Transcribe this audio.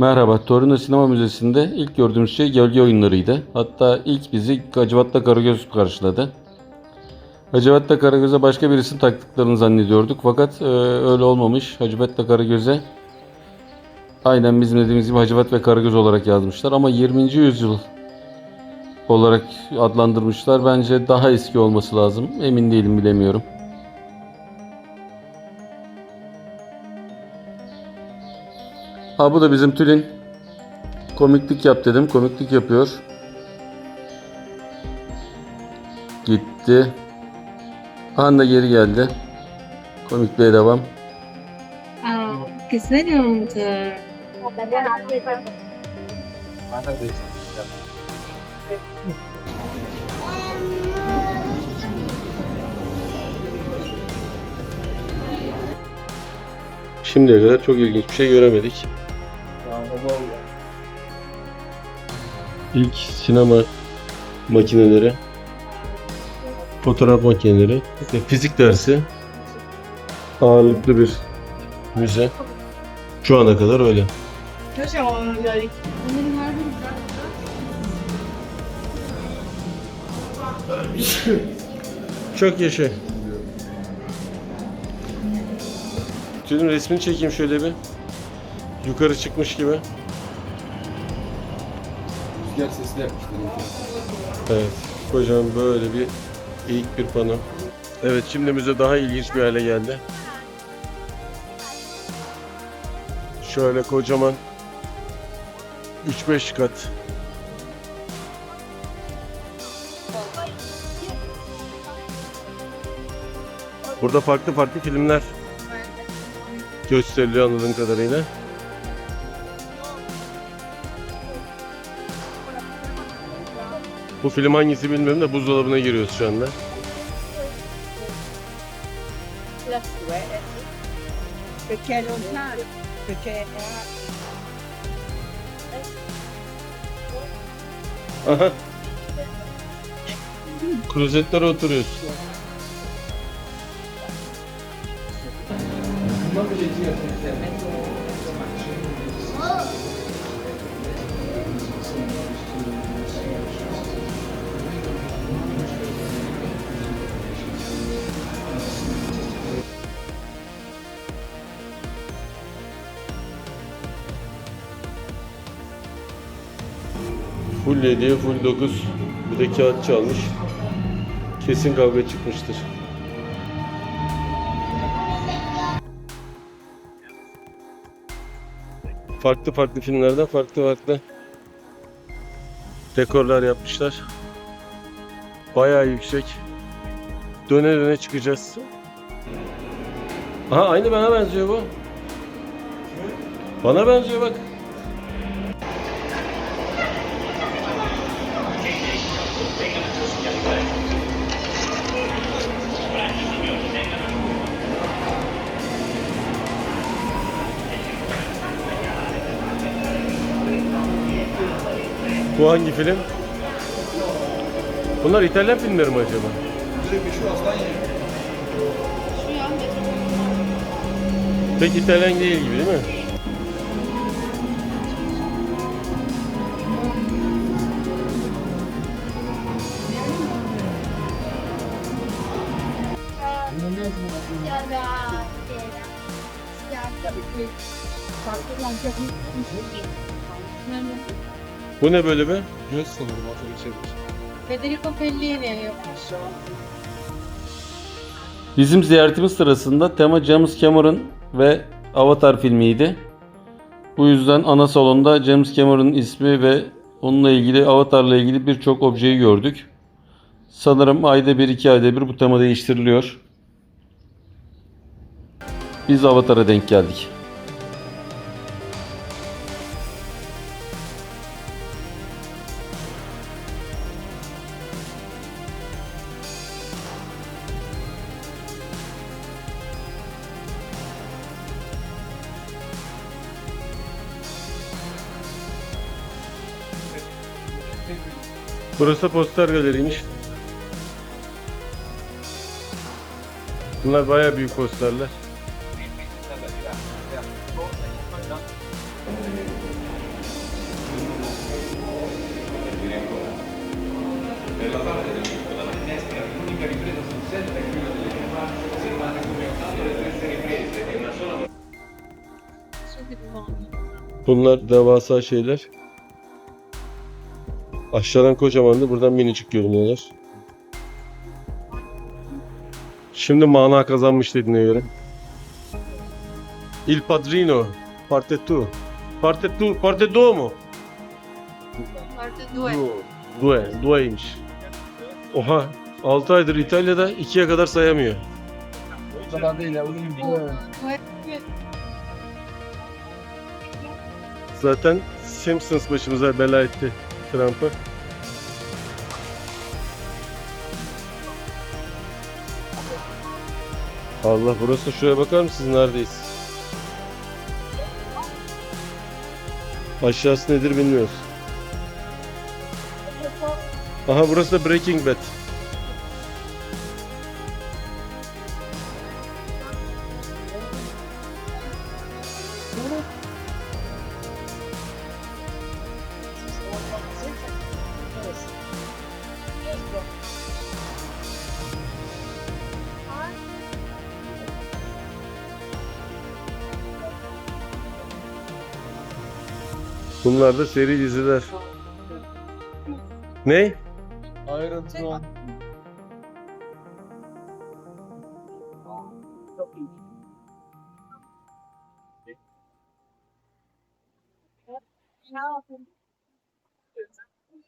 Merhaba, Torino Sinema Müzesi'nde ilk gördüğümüz şey gölge oyunlarıydı. Hatta ilk bizi Hacivat'ta Karagöz karşıladı. Hacivat'ta Karagöz'e başka bir isim taktıklarını zannediyorduk fakat e, öyle olmamış. Hacivat'ta Karagöz'e aynen bizim dediğimiz gibi Hacivat ve Karagöz olarak yazmışlar ama 20. yüzyıl olarak adlandırmışlar. Bence daha eski olması lazım. Emin değilim bilemiyorum. Ha bu da bizim Tülin. Komiklik yap dedim. Komiklik yapıyor. Gitti. Anda geri geldi. Komikliğe devam. Aa, güzel oldu. Şimdiye kadar çok ilginç bir şey göremedik. İlk sinema makineleri, fotoğraf makineleri fizik dersi ağırlıklı bir müze. Şu ana kadar öyle. Çok yaşa. Tülin resmini çekeyim şöyle bir. Yukarı çıkmış gibi. Rüzgar sesli yapmışlar. Evet. Kocaman böyle bir eğik bir pano. Evet şimdi müze daha ilginç bir hale geldi. Şöyle kocaman 3-5 kat. Burada farklı farklı filmler gösteriliyor anladığım kadarıyla. Bu film hangisi bilmiyorum da buzdolabına giriyoruz şu anda. Perché perché Aha. Klozetlere oturuyoruz. Full 7'ye full 9. Bir de kağıt çalmış. Kesin kavga çıkmıştır. Farklı farklı filmlerden farklı farklı dekorlar yapmışlar. Bayağı yüksek. Döne döne çıkacağız. Aha aynı bana benziyor bu. Bana benziyor bak. Bu hangi film? Bunlar İtalyan filmleri mi acaba? Pek İtalyan değil gibi değil mi? Bu ne böyle be? Göz sanırım atölye çevir. Federico Fellini yapmış. Bizim ziyaretimiz sırasında tema James Cameron ve Avatar filmiydi. Bu yüzden ana salonda James Cameron'ın ismi ve onunla ilgili Avatar'la ilgili birçok objeyi gördük. Sanırım ayda bir iki ayda bir bu tema değiştiriliyor. Biz Avatar'a denk geldik. Burası poster galeriymiş. Bunlar bayağı büyük posterler. Bunlar devasa şeyler. Aşağıdan kocamandı, buradan minicik görünüyorlar. Şimdi mana kazanmış dediğine göre. Il Padrino, parte tu. Parte tu, parte do mu? Parte due. Due, dueymiş. Oha, 6 aydır İtalya'da 2'ye kadar sayamıyor. O kadar değil ya. Bugün Due. Zaten Simpsons başımıza bela etti Trump'ı. Allah burası şuraya bakar mısınız neredeyiz? Aşağısı nedir bilmiyoruz. Aha burası da Breaking Bad. Bunlar da seri diziler. Ne? Iron Throne. Ciao.